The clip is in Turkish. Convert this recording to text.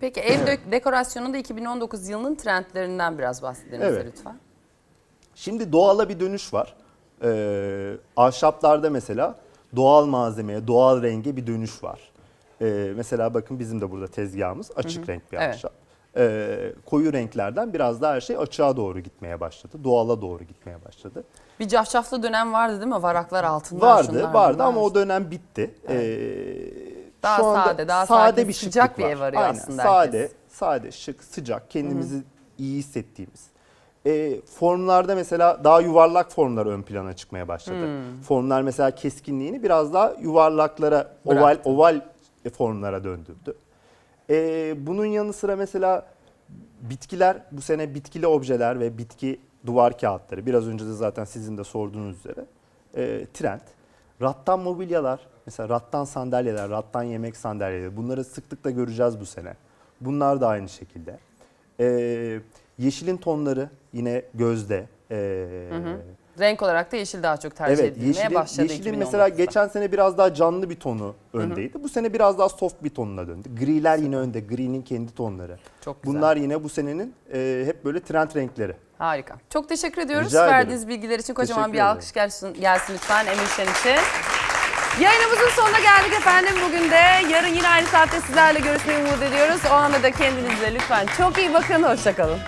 Peki ev dök- dekorasyonunda 2019 yılının trendlerinden biraz bahsedelim Evet. lütfen. Şimdi doğala bir dönüş var. Ee, ahşaplarda mesela doğal malzemeye, doğal renge bir dönüş var. Ee, mesela bakın bizim de burada tezgahımız açık renk bir Evet. ahşap. Ee, koyu renklerden biraz daha her şey açığa doğru gitmeye başladı. Doğala doğru gitmeye başladı. Bir cafcaflı dönem vardı değil mi? Varaklar altınlar Vardı, vardı bunlar. ama o dönem bitti. Ee, Daha şu anda sade, daha sakin, sıcak şıklık bir ev arıyor Aynen, aslında Sade, herkes. sade, şık, sıcak, kendimizi iyi hissettiğimiz. Ee, formlarda mesela daha yuvarlak formlar ön plana çıkmaya başladı. Hmm. Formlar mesela keskinliğini biraz daha yuvarlaklara, oval Bıraktı. oval formlara döndürdü. Ee, bunun yanı sıra mesela bitkiler bu sene bitkili objeler ve bitki duvar kağıtları biraz önce de zaten sizin de sorduğunuz üzere e, trend. Rattan mobilyalar mesela rattan sandalyeler, rattan yemek sandalyeleri bunları sıklıkla göreceğiz bu sene. Bunlar da aynı şekilde. Ee, yeşilin tonları yine gözde. Ee, Renk olarak da yeşil daha çok tercih Evet, edilmeye yeşilin, başladı yeşilin mesela 2019'da. geçen sene biraz daha canlı bir tonu öndeydi. Bu sene biraz daha soft bir tonuna döndü. Griler yine önde. Gri'nin kendi tonları. Çok güzel. Bunlar yine bu senenin e, hep böyle trend renkleri. Harika. Çok teşekkür ediyoruz Rica ederim. verdiğiniz bilgiler için. Kocaman Teşekkür bir ederim. alkış gelsin, gelsin lütfen Emir Şen için. Yayınımızın sonuna geldik efendim bugün de. Yarın yine aynı saatte sizlerle görüşmeyi umut ediyoruz. O anda da kendinize lütfen çok iyi bakın. Hoşçakalın.